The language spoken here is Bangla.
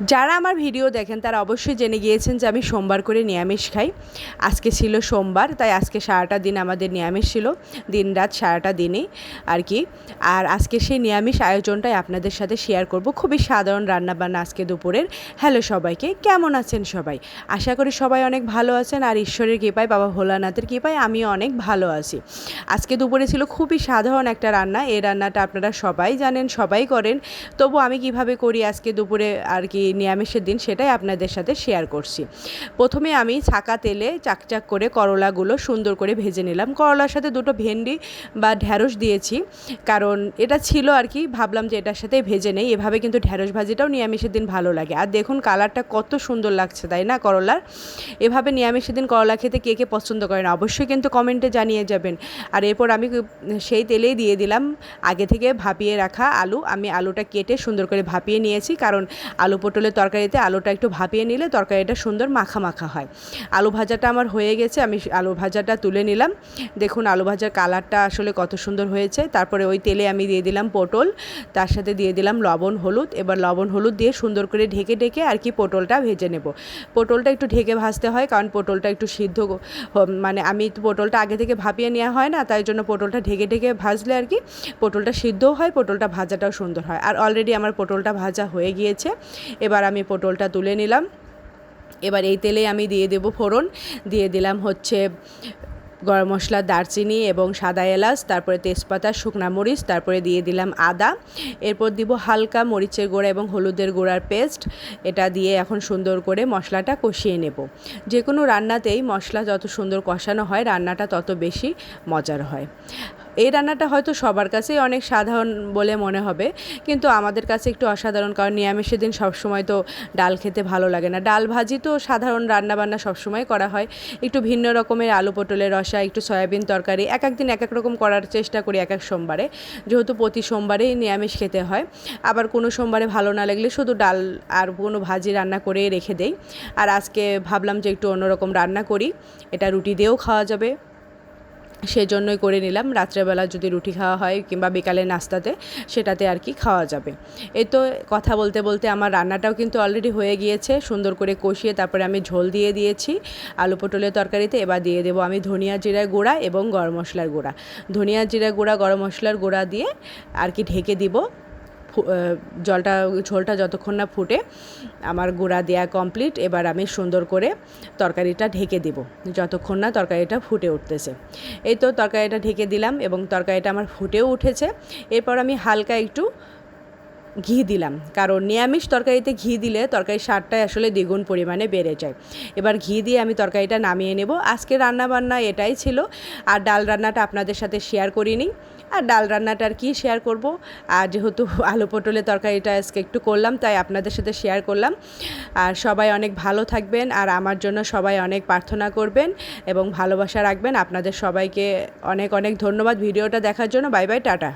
যারা আমার ভিডিও দেখেন, তারা অবশ্যই জেনে গিয়েছেন যে আমি সোমবার করে নিরামিষ খাই। আজকে ছিল সোমবার, তাই আজকে সারাটা দিন আমাদের নিরামিষ ছিল। দিন রাত সারাটা দিনই আর কি। আর আজকে সেই নিরামিষ আয়োজনটাই আপনাদের সাথে শেয়ার করব। খুবই সাধারণ রান্নাবান্না আজকে দুপুরের। হ্যালো সবাইকে, কেমন আছেন সবাই? আশা করি সবাই অনেক ভালো আছেন আর ঈশ্বরের কৃপায়, বাবা ভোলানাথের কৃপায় আমিও অনেক ভালো আছি। আজকে দুপুরে ছিল খুবই সাধারণ একটা রান্না। এই রান্নাটা আপনারা সবাই জানেন, সবাই করেন। তবু আমি কীভাবে করি আজকে দুপুরে আর কি নিরামিষের দিন সেটাই আপনাদের সাথে শেয়ার করছি। প্রথমে আমি ছাকা তেলে চাকচাক করে করলাগুলো সুন্দর করে ভেজে নিলাম। করলার সাথে দুটো ভেন্ডি বা ঢ্যাঁড়স দিয়েছি। কারণ এটা ছিল আর কি, ভাবলাম যে এটার সাথে ভেজে নেই। এভাবে কিন্তু ঢ্যাঁড়স ভাজিটাও নিরামিষের দিন ভালো লাগে। আর দেখুন কালারটা কত সুন্দর লাগছে, তাই না, করলার? এভাবে নিরামিষের দিন করলা খেতে কে কে পছন্দ করেন অবশ্যই কিন্তু কমেন্টে জানিয়ে যাবেন। আর এরপর আমি সেই তেলেই দিয়ে দিলাম আগে থেকে ভাপিয়ে রাখা আলু। আমি আলুটা কেটে সুন্দর করে ভাপিয়ে নিয়েছি। কারণ আলু পটলের তরকারিতে আলুটা একটু ভাপিয়ে নিলে তরকারিটা সুন্দর মাখা মাখা হয়। আলু ভাজাটা আমার হয়ে গেছে, আমি আলু ভাজাটা তুলে নিলাম। দেখুন আলু ভাজার কালারটা আসলে কত সুন্দর হয়েছে। তারপরে ওই তেলে আমি দিয়ে দিলাম পটল, তার সাথে দিয়ে দিলাম লবণ, হলুদ। এবার লবণ, হলুদ দিয়ে সুন্দর করে ঢেকে ঢেকে আর কি পটলটা ভেজে নেব। পটলটা একটু ঢেকে ভাজতে হয়, কারণ পটলটা একটু সিদ্ধ মানে আমি পটলটা আগে থেকে ভাপিয়ে নেওয়া হয় না, তাই জন্য পটলটা ঢেকে ঢেকে ভাজলে আর কি পটলটা সিদ্ধও হয়, পটলটা ভাজাটাও সুন্দর হয়। আর অলরেডি আমার পটলটা ভাজা হয়ে গিয়েছে। এবার আমি পটলটা তুলে নিলাম। এবার এই তেলে আমি দিয়ে দেবো ফোড়ন। দিয়ে দিলাম হচ্ছে গরম মশলা, দারচিনি এবং সাদা এলাচ, তারপরে তেজপাতা, শুকনা মরিচ, তারপরে দিয়ে দিলাম আদা। এরপর দিব হালকা মরিচের গুঁড়া এবং হলুদের গুঁড়ার পেস্ট। এটা দিয়ে এখন সুন্দর করে মশলাটা কষিয়ে নেব। যে কোনো রান্নাতেই মশলা যত সুন্দর কষানো হয়, রান্নাটা তত বেশি মজার হয়। এই রান্নাটা হয়তো সবার কাছেই অনেক সাধারণ বলে মনে হবে, কিন্তু আমাদের কাছে একটু অসাধারণ, কারণ নিরামিষের দিন সবসময় তো ডাল খেতে ভালো লাগে না। ডাল ভাজি তো সাধারণ রান্নাবান্না সবসময় করা হয়। একটু ভিন্ন রকমের আলু পটলের রসা, একটু সয়াবিন তরকারি, এক এক দিন এক এক রকম করার চেষ্টা করি এক এক সোমবারে। যেহেতু প্রতি সোমবারেই নিরামিষ খেতে হয়, আবার কোনো সোমবারে ভালো না লাগলে শুধু ডাল আর কোনো ভাজি রান্না করে রেখে দেই। আর আজকে ভাবলাম যে একটু অন্যরকম রান্না করি, এটা রুটি দিয়েও খাওয়া যাবে। সেজন্যই করে নিলাম। রাত্রেবেলা যদি রুটি খাওয়া হয় কিংবা বিকালে নাস্তাতে, সেটাতে আর কি খাওয়া যাবে। এ তো কথা বলতে বলতে আমার রান্নাটাও কিন্তু অলরেডি হয়ে গিয়েছে। সুন্দর করে কষিয়ে তারপরে আমি ঝোল দিয়ে দিয়েছি। আলু পটলের তরকারিতে এবার দিয়ে দেবো আমি ধনিয়া জিরার গুঁড়া এবং গরম মশলার গুঁড়া। ধনিয়া জিরা গুঁড়া, গরম মশলার গুঁড়া দিয়ে আর কি ঢেকে দিব। জলটা, ঝোলটা যতক্ষণ না ফুটে, আমার গুঁড়া দেওয়া কমপ্লিট এবার আমি সুন্দর করে তরকারিটা ঢেকে দেব। যতক্ষণ না তরকারিটা ফুটে উঠতেছে। এই তো তরকারিটা ঢেকে দিলাম এবং তরকারিটা আমার ফুটেও উঠেছে। এরপর আমি হালকা একটু ঘি দিলাম। কারণ নিরামিষ তরকারিতে ঘি দিলে তরকারির স্বাদটাই আসলে দ্বিগুণ পরিমাণে বেড়ে যায়। এবার ঘি দিয়ে আমি তরকারিটা নামিয়ে নেব। আজকে রান্না বান্না এটাই ছিল। আর ডাল রান্নাটা আপনাদের সাথে শেয়ার করিনি। আর ডাল রান্নাটা আর কি শেয়ার করব? আর যেহেতু আলু পটলের তরকারিটা আজকে একটু করলাম, তাই আপনাদের সাথে শেয়ার করলাম। আর সবাই অনেক ভালো থাকবেন। আর আমার জন্য সবাই অনেক প্রার্থনা করবেন এবং ভালোবাসা রাখবেন। আপনাদের সবাইকে অনেক অনেক ধন্যবাদ ভিডিওটা দেখার জন্য। Bye bye, tata.